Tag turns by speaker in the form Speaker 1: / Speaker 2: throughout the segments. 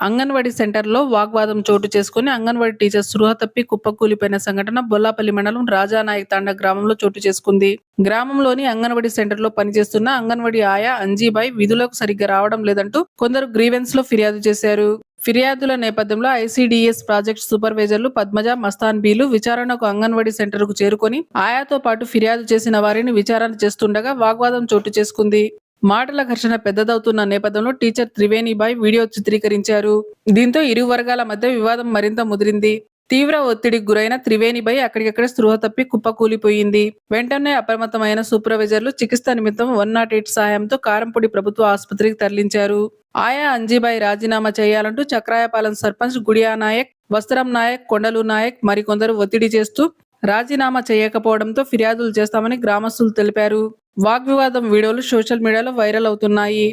Speaker 1: అంగన్వాడీ సెంటర్లో వాగ్వాదం చోటు చేసుకుని అంగన్వాడీ టీచర్ సృహ తప్పి కుప్పకూలిపోయిన సంఘటన బొల్లాపల్లి మండలం రాజానాయక్ తాండ గ్రామంలో చోటు చేసుకుంది. గ్రామంలోని అంగన్వాడీ సెంటర్లో పనిచేస్తున్న అంగన్వాడీ ఆయా అంజీబాయ్ విధులకు సరిగ్గా రావడం లేదంటూ కొందరు గ్రీవెన్స్లో ఫిర్యాదు చేశారు. ఫిర్యాదుల నేపథ్యంలో ఐసీడీఎస్ ప్రాజెక్ట్ సూపర్వైజర్లు పద్మజ మస్తాన్ బీలు విచారణకు అంగన్వాడీ సెంటర్కు చేరుకొని ఆయాతో పాటు ఫిర్యాదు చేసిన వారిని విచారణ చేస్తుండగా వాగ్వాదం చోటు చేసుకుంది. మాటల ఘర్షణ పెద్దదవుతున్న నేపథ్యంలో టీచర్ త్రివేణిబాయ్ వీడియో చిత్రీకరించారు. దీంతో ఇరు వర్గాల మధ్య వివాదం మరింత ముదిరింది. తీవ్ర ఒత్తిడికి గురైన త్రివేణిబాయి అక్కడికక్కడ స్పృహ తప్పి కుప్పకూలిపోయింది. వెంటనే అప్రమత్తమైన సూపర్వైజర్లు చికిత్స నిమిత్తం వన్ నాట్ ఎయిట్ సాయంతో కారంపూడి ప్రభుత్వ ఆసుపత్రికి తరలించారు. ఆయా అంజీబాయి రాజీనామా చేయాలంటూ చక్రాయపాలెం సర్పంచ్ గుడియా నాయక్ వస్త్రం నాయక్ కొండలు నాయక్ మరికొందరు ఒత్తిడి చేస్తూ రాజీనామా చేయకపోవడంతో ఫిర్యాదులు చేస్తామని గ్రామస్తులు తెలిపారు. వాగ్వివాదం వీడియోలు సోషల్ మీడియాలో వైరల్ అవుతున్నాయి.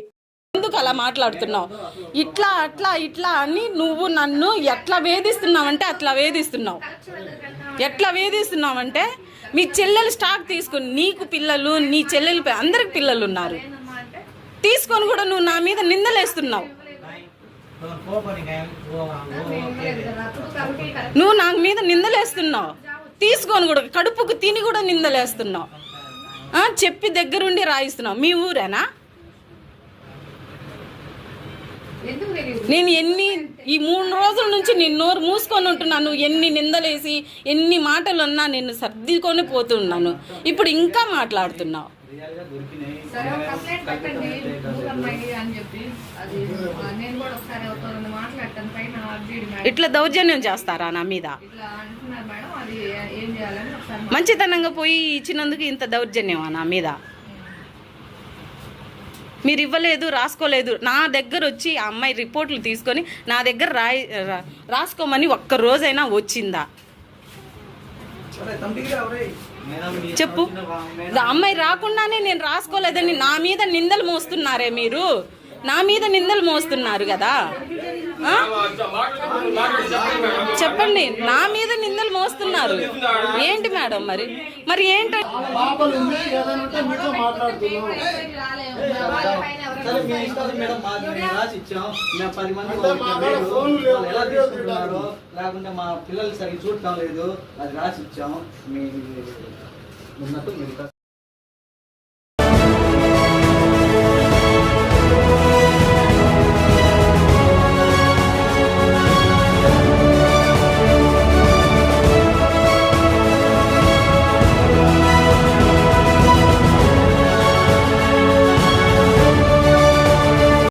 Speaker 2: ఎందుకు అలా మాట్లాడుతున్నావు? ఇట్లా అట్లా ఇట్లా అని నువ్వు నన్ను ఎట్లా వేధిస్తున్నావంటే అట్లా వేధిస్తున్నావు. ఎట్లా వేధిస్తున్నావంటే మీ చెల్లెలు స్టాక్ తీసుకుని నీకు పిల్లలు నీ చెల్లెలు అందరికి పిల్లలు ఉన్నారు తీసుకొని కూడా నువ్వు నా మీద నిందలేస్తున్నావు. నువ్వు నా మీద నిందలేస్తున్నావు. తీసుకొని కూడా కడుపుకు తిని కూడా నిందలేస్తున్నావు. చెప్పి దగ్గరుండి రాయిస్తున్నావు. మీ ఊరేనా? నేను ఎన్ని ఈ మూడు రోజుల నుంచి నేను నోరు మూసుకొని ఉంటున్నాను. ఎన్ని నిందలేసి ఎన్ని మాటలు ఉన్నా నేను సర్దుకొని పోతున్నాను. ఇప్పుడు ఇంకా మాట్లాడుతున్నావు. ఇట్లా దౌర్జన్యం చేస్తారా నా మీద? మంచితనంగా పోయి ఇచ్చినందుకు ఇంత దౌర్జన్యమా నా మీద? మీరు ఇవ్వలేదు రాసుకోలేదు. నా దగ్గర వచ్చి ఆ అమ్మాయి రిపోర్ట్లు తీసుకొని నా దగ్గర రాయి రాసుకోమని ఒక్క రోజైనా వచ్చిందా చెప్పు. అమ్మాయి రాకుండానే నేను రాసుకోలేదని నా మీద నిందలు మోస్తున్నారే మీరు? నా మీద నిందలు మోస్తున్నారు కదా? చెప్పండి నా మీద నిందలు మోస్తున్నారు. ఏంటి మేడం మరి? మరి ఏంటి?
Speaker 3: ఇచ్చాం పది మంది లేకుంటే మా పిల్లలు సరిగ్గా చూడటం లేదు అది రాసి ఇచ్చాం మీ ఉన్నట్టు